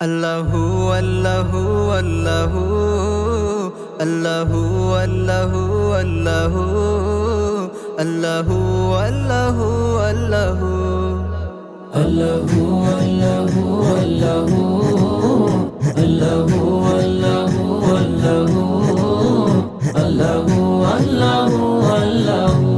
আল্লাহু আল্লাহু আল্লাহু আল্লাহু আল্লাহু আল্লাহু আল্লাহু আল্লাহু আল্লাহু। আল্লাহু আল্লাহু আল্লাহু আল্লাহু আল্লাহু আল্লাহু আল্লাহু আল্লাহু আল্লাহু।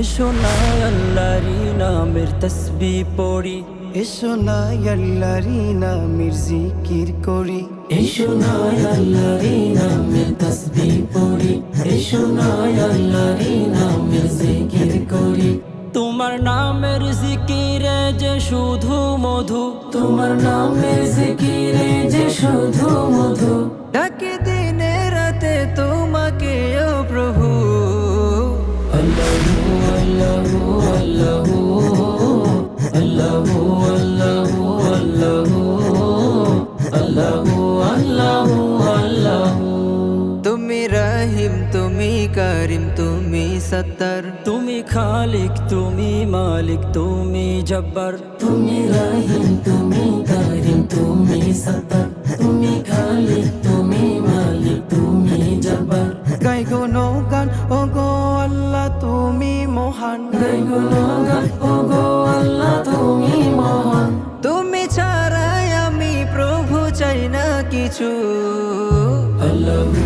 এসো না আল্লাহরি নামের তসবি পড়ি। এসো না আল্লাহরি নামের জিকির করি। এসো না আল্লাহরি নামের তাসবিহ পড়ি। এসো না আল্লাহরি নামের জিকির করি। তোমার নামের জিকিরে যে শুধু মধু। তোমার নামের জিকিরে যে শুধু মধু। ডাকে আল্লাহু আল্লাহু আল্লাহু। তুমি রহিম তুমি করিম তুমি সত্তর। তুমি খালিক তুমি মালিক তুমি জব্বার। তুমি রাহিম তুমি কারিম তুমি সত্তর। তুমি খালিক তুমি মালিক তুমি জব্বার। গাই গো গান ও গো আল্লাহ তুমি মহান। গাই গুণগান ও গো আল্লাহ তুমি কিছু। আল্লাহু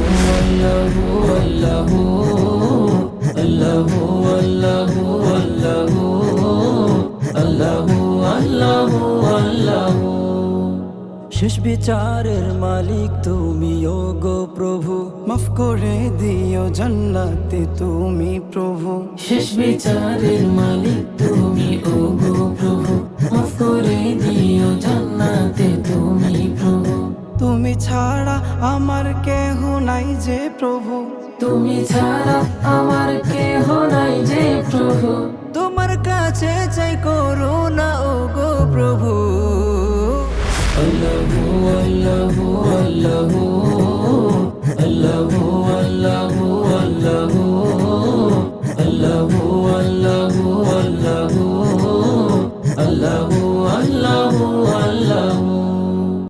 শেষ বিচারের মালিক তুমি ও গো প্রভু। মাফ করে দিও জান্নাতে তুমি, প্রভু। শেষ বিচারের মালিক তুমি ও গো প্রভু। মাফ করে দিও জান্নাতে ছাড়া আমার কেহ নাই যে প্রভু। তুমি ছাড়া আমার কেহ নাই যে প্রভু। তোমার কাছে চাই করুণা ও গো প্রভু। আল্লাহু আল্লাহু আল্লাহু।